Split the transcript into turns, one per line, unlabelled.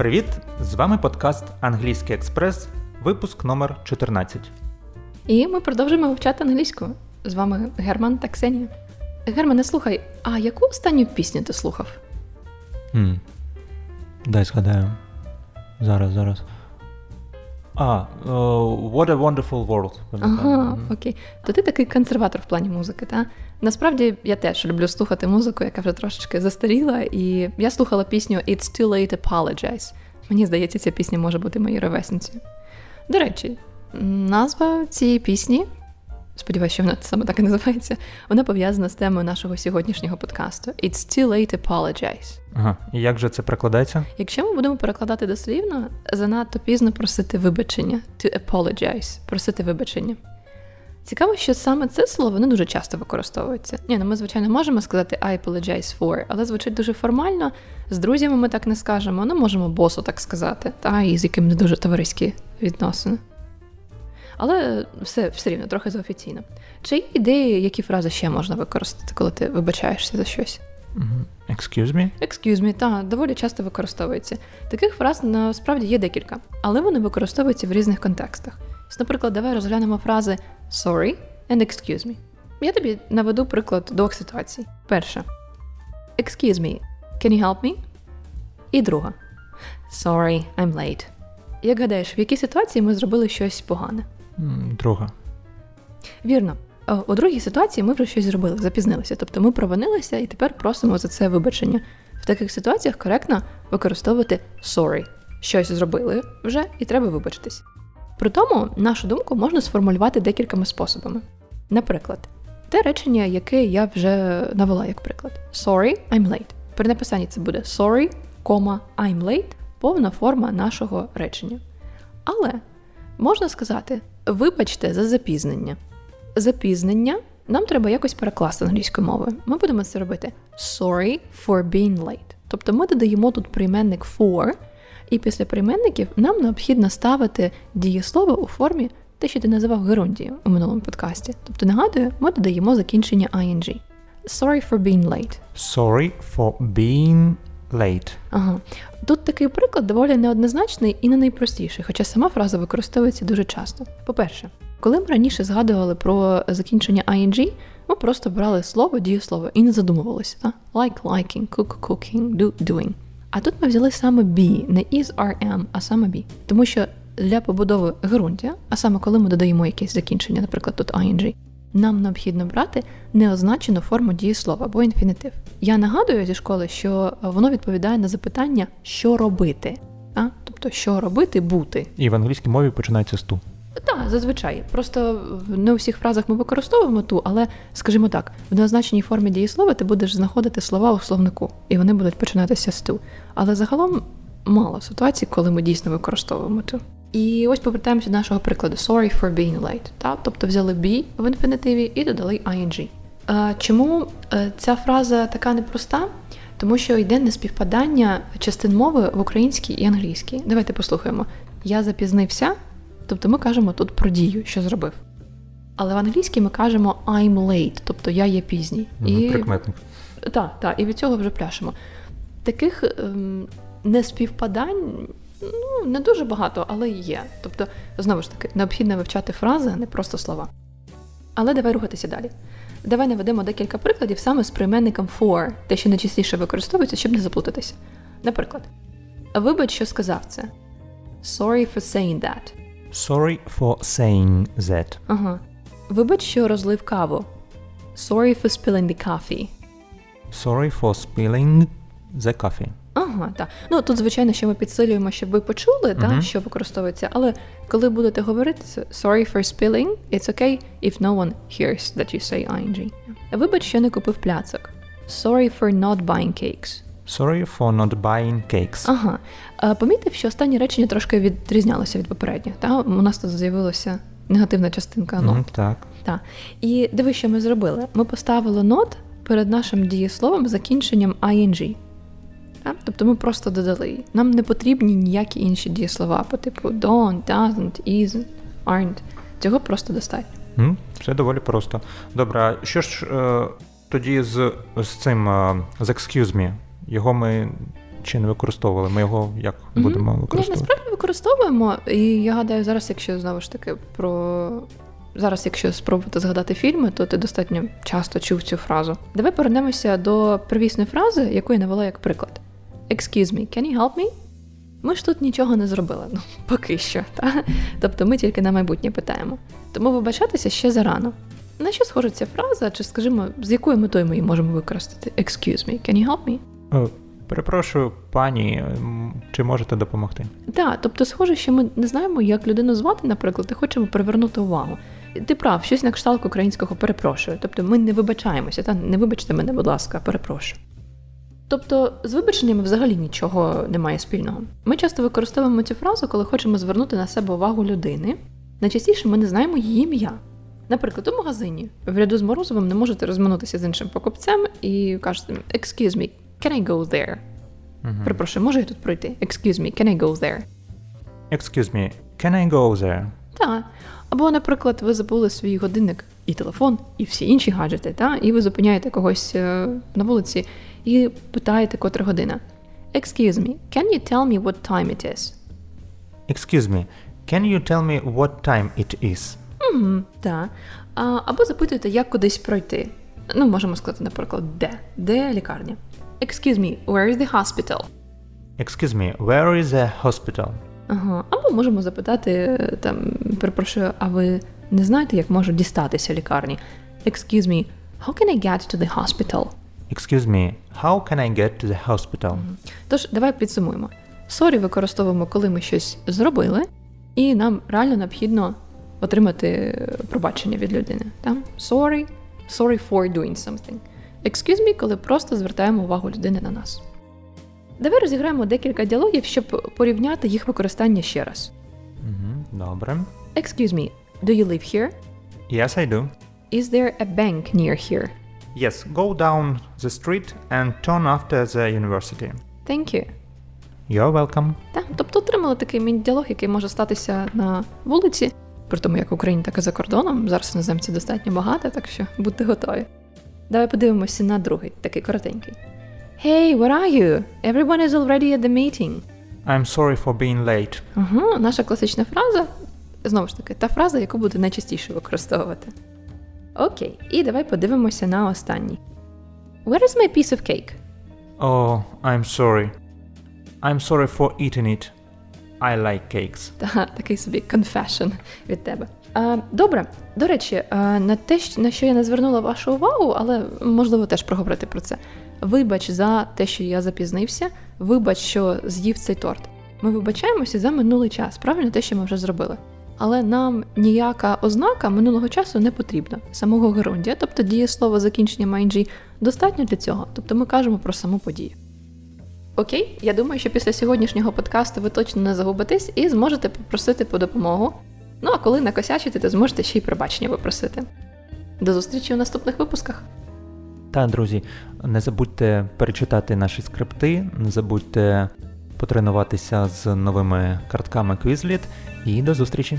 Привіт! З вами подкаст Англійський експрес, випуск номер 14.
І ми продовжуємо вивчати англійську. З вами Герман та Ксенія. Германе, слухай, а яку останню пісню ти слухав?
Хм. Дай згадаю. Зараз, зараз. А, uh, What a Wonderful World.
Ага, окей. То ти такий консерватор в плані музики, та? Насправді я теж люблю слухати музику, яка вже трошечки застаріла, і я слухала пісню It's Too Late Apologize. Мені здається, ця пісня може бути моєю ровесницею. До речі, назва цієї пісні, сподіваюся, що вона саме так і називається, вона пов'язана з темою нашого сьогоднішнього подкасту It's Too Late to Apologize.
Ага. І як же це перекладається?
Якщо ми будемо перекладати дослівно, занадто пізно просити вибачення, to apologize, просити вибачення. Цікаво, що саме це слово не дуже часто використовується. Ні, ну ми, звичайно, можемо сказати I apologize for, але звучить дуже формально. З друзями ми так не скажемо, не можемо босу так сказати, та і з яким не дуже товариські відносини. Але все, все рівно, трохи заофіційно. Чи є ідеї, які фрази ще можна використати, коли ти вибачаєшся за щось?
Excuse me?
Excuse me, та доволі часто використовується. Таких фраз насправді є декілька, але вони використовуються в різних контекстах. Наприклад, давай розглянемо фрази sorry and excuse me. Я тобі наведу приклад двох ситуацій. Перша. Excuse me, can you help me? І друга. Sorry, I'm late. Як гадаєш, в якій ситуації ми зробили щось погане?
Друга.
Вірно. У другій ситуації ми вже щось зробили, запізнилися. Тобто ми провинилися і тепер просимо за це вибачення. В таких ситуаціях коректно використовувати sorry. Щось зробили вже і треба вибачитись. При тому нашу думку можна сформулювати декількома способами. Наприклад, те речення, яке я вже навела як приклад: Sorry, I'm late. При написанні це буде sorry, I'm late повна форма нашого речення. Але можна сказати: вибачте за запізнення запізнення нам треба якось перекласти англійською мовою. Ми будемо це робити sorry for being late. Тобто ми додаємо тут прийменник for, і після прийменників нам необхідно ставити дієслово у формі те, що ти називав герундією у минулому подкасті. Тобто, нагадую, ми додаємо закінчення ing. Sorry for being late.
Sorry for being late.
Ага. Тут такий приклад доволі неоднозначний і не найпростіший, хоча сама фраза використовується дуже часто. По-перше, коли ми раніше згадували про закінчення ing, ми просто брали слово, дієслово і не задумувалися. Та? Like, liking, cook, cooking, do, doing. А тут ми взяли саме be, не is, are, am, а саме be. Тому що для побудови ґрунтя, а саме коли ми додаємо якесь закінчення, наприклад, тут ing, нам необхідно брати неозначену форму дієслова або інфінітив. Я нагадую зі школи, що воно відповідає на запитання, що робити. А? Тобто, що робити, бути.
І в англійській мові починається з ту.
Так, зазвичай. Просто не у всіх фразах ми використовуємо ту, але, скажімо так, в неозначеній формі дієслова ти будеш знаходити слова у словнику, і вони будуть починатися з ту. Але загалом мало ситуацій, коли ми дійсно використовуємо ту. І ось повертаємося до нашого прикладу sorry for being late. Та? Тобто взяли be в інфінітиві і додали ing. Чому е, ця фраза така непроста? Тому що йде неспівпадання частин мови в українській і англійській. Давайте послухаємо. Я запізнився, тобто ми кажемо тут про дію, що зробив. Але в англійській ми кажемо I'm late, тобто я є пізній.
Мгм, Прикметник.
Так, так, і від цього вже пляшемо. Таких ем, неспівпадань ну, не дуже багато, але є. Тобто, знову ж таки, необхідно вивчати фрази, а не просто слова. Але давай рухатися далі. Давай наведемо декілька прикладів саме з прийменником for, те, що найчастіше використовується, щоб не заплутатися. Наприклад, вибач, що сказав це. Sorry for saying that.
Sorry for saying that.
Ага. Вибач, що розлив каву. Sorry for spilling the coffee.
Sorry for spilling the coffee.
Ага, так. Ну тут, звичайно, що ми підсилюємо, щоб ви почули,
Мгм.
та, що використовується, але коли будете говорити sorry for spilling, it's okay if no one hears that you say ing. Вибач, що не купив пляцок. Sorry for not buying cakes.
Sorry for not buying cakes.
Ага. Помітив, що останнє речення трошки відрізнялося від попередніх. Та? У нас тут з'явилася негативна частинка not.
Мгм, Так.
Так. І диви, що ми зробили. Ми поставили not перед нашим дієсловом з закінченням ing. Так? Тобто ми просто додали. Нам не потрібні ніякі інші дієслова по типу don't, doesn't, isn't, aren't. Цього просто достатньо.
М, Все доволі просто. Добре, а що ж е, тоді з, з цим е, з excuse me? Його ми чи не використовували? Ми його як
Мгм.
будемо
Ні,
використовувати?
насправді використовуємо. І я гадаю, зараз, якщо знову ж таки про. Зараз, якщо спробувати згадати фільми, то ти достатньо часто чув цю фразу. Давай повернемося до первісної фрази, яку я навела як приклад. Excuse me, can you help me? Ми ж тут нічого не зробили, ну поки що. Та? Тобто ми тільки на майбутнє питаємо. Тому вибачатися ще зарано. На що схожа ця фраза, чи скажімо, з якою метою ми її можемо використати? Excuse me, can you help me?
Е, Перепрошую, пані, чи можете допомогти?
Так, тобто, схоже, що ми не знаємо, як людину звати, наприклад, і хочемо привернути увагу. Ти прав, щось на кшталт українського перепрошую. Тобто ми не вибачаємося, та не вибачте мене, будь ласка, перепрошую. Тобто з вибаченнями взагалі нічого немає спільного. Ми часто використовуємо цю фразу, коли хочемо звернути на себе увагу людини. Найчастіше ми не знаємо її ім'я. Наприклад, у магазині в ряду з морозивом не можете розминутися з іншим покупцем і кажете «Excuse me, can I go there?»
Мгм.
Перепрошую, можу я тут пройти? Excuse me, can I go there?
Excuse me, can I go there?
Так. Або, наприклад, ви забули свій годинник і телефон, і всі інші гаджети, та? і ви зупиняєте когось е, на вулиці і питаєте, котра година. Excuse me, can you tell me what time it is?
Excuse me, can you tell me what time it is?
Угу, так. А, або запитуєте, як кудись пройти. Ну, можемо сказати, наприклад, де? Де лікарня? Excuse me, where is the hospital?
Excuse me, where is the hospital?
Ага. Або можемо запитати, там, перепрошую, а ви не знаєте, як можу дістатися лікарні? Excuse me, how can I get to the hospital?
Excuse me, how can I get to the hospital?
Тож, давай підсумуємо. Sorry використовуємо, коли ми щось зробили, і нам реально необхідно отримати е, пробачення від людини. Там sorry, sorry for doing something. Excuse me, коли просто звертаємо увагу людини на нас. Давай розіграємо декілька діалогів, щоб порівняти їх використання ще раз.
Добре.
Excuse me, do you live here?
Yes, I do.
Is there a bank near here?
Yes, go down the street and turn after the university.
Thank you.
You're welcome.
Так, тобто отримали такий міні-діалог, який може статися на вулиці, при тому як в Україні, так і за кордоном. Зараз іноземців достатньо багато, так що будьте готові. Давай подивимося на другий, такий коротенький. Hey, where are you? Everyone is already at the meeting.
I'm sorry for being late.
Ага, наша класична фраза. Знову ж таки, та фраза, яку буде найчастіше використовувати. Окей, і давай подивимося на останній. Where is my piece of cake?
Oh, I'm sorry. I'm sorry for eating it. I like cakes.
Та, такий собі confession від тебе. А, добре, до речі, на те, на що я не звернула вашу увагу, але можливо теж проговорити про це. Вибач за те, що я запізнився, вибач, що з'їв цей торт. Ми вибачаємося за минулий час, правильно те, що ми вже зробили. Але нам ніяка ознака минулого часу не потрібна. Самого герундія, тобто дієслово закінчення ING, достатньо для цього. Тобто ми кажемо про саму подію. Окей, я думаю, що після сьогоднішнього подкасту ви точно не загубитесь і зможете попросити по допомогу. Ну а коли накосячите, то зможете ще й пробачення попросити. До зустрічі у наступних випусках.
Та, друзі, не забудьте перечитати наші скрипти, не забудьте потренуватися з новими картками Quizlet і до зустрічі!